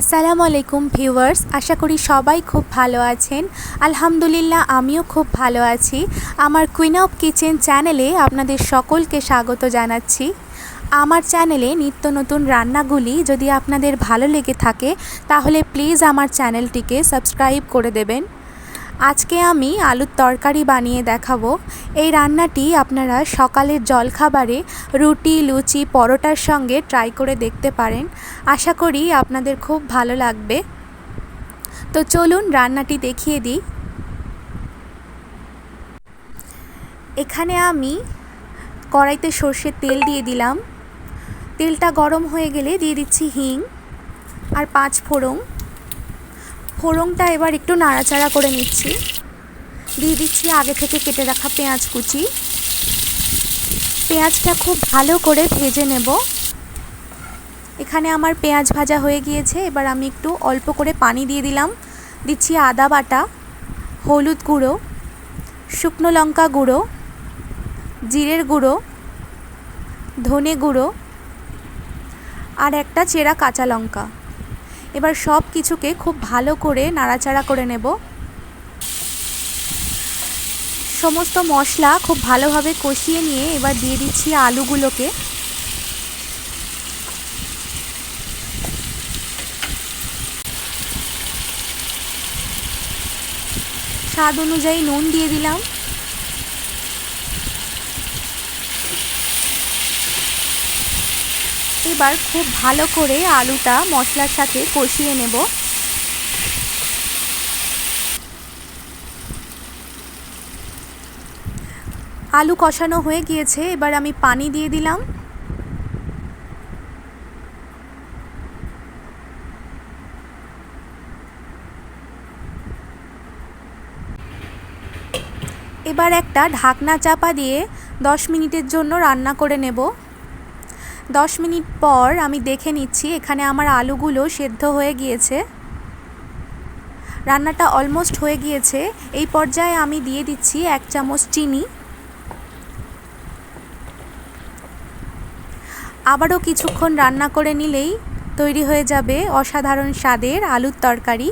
আসসালামু আলাইকুম ভিউয়ার্স, আশা করি সবাই খুব ভালো আছেন। আলহামদুলিল্লাহ, আমিও খুব ভালো আছি। আমার কুইন অফ কিচেন চ্যানেলে আপনাদের সকলকে স্বাগত জানাচ্ছি। আমার চ্যানেলে নিত্য নতুন রান্নাগুলি যদি আপনাদের ভালো লেগে থাকে, তাহলে প্লিজ আমার চ্যানেলটিকে সাবস্ক্রাইব করে দেবেন। আজকে আমি আলুর তরকারি বানিয়ে দেখাবো। এই রান্নাটি আপনারা সকালের জলখাবারে রুটি, লুচি, পরোটার সঙ্গে ট্রাই করে দেখতে পারেন। আশা করি আপনাদের খুব ভালো লাগবে। তো চলুন রান্নাটি দেখিয়ে দিই। এখানে আমি কড়াইতে সর্ষের তেল দিয়ে দিলাম। তেলটা গরম হয়ে গেলে দিয়ে দিচ্ছি হিং আর পাঁচ ফোড়ন। ফোড়নটা এবার একটু নাড়াচাড়া করে নিচ্ছি। দিয়ে দিচ্ছি আগে থেকে কেটে রাখা পেঁয়াজ কুচি। পেঁয়াজটা খুব ভালো করে ভেজে নেব। এখানে আমার পেঁয়াজ ভাজা হয়ে গিয়েছে, এবার আমি একটু অল্প করে পানি দিয়ে দিলাম। দিচ্ছি আদা বাটা, হলুদ গুঁড়ো, শুকনো লঙ্কা গুঁড়ো, জিরের গুঁড়ো, ধনে গুঁড়ো, আর একটা চেরা কাঁচা লঙ্কা। এবার সব কিছুকে খুব ভালো করে নাড়াচাড়া করে নেব। সমস্ত মশলা খুব ভালোভাবে কষিয়ে নিয়ে এবার দিয়ে দিচ্ছি আলুগুলোকে। স্বাদ অনুযায়ী নুন দিয়ে দিলাম। এবার খুব ভালো করে আলুটা মশলার সাথে কষিয়ে নেব। আলু কষানো হয়ে গিয়েছে, এবার আমি পানি দিয়ে দিলাম। এবার একটা ঢাকনা চাপা দিয়ে দশ মিনিটের জন্য রান্না করে নেব। দশ মিনিট পর আমি দেখে নিচ্ছি এখানে আমার আলুগুলো সেদ্ধ হয়ে গিয়েছে। রান্নাটা অলমোস্ট হয়ে গিয়েছে। এই পর্যায়ে আমি দিয়ে দিচ্ছি এক চামচ চিনি। আবারও কিছুক্ষণ রান্না করে নিলেই তৈরি হয়ে যাবে অসাধারণ স্বাদের আলুর তরকারি।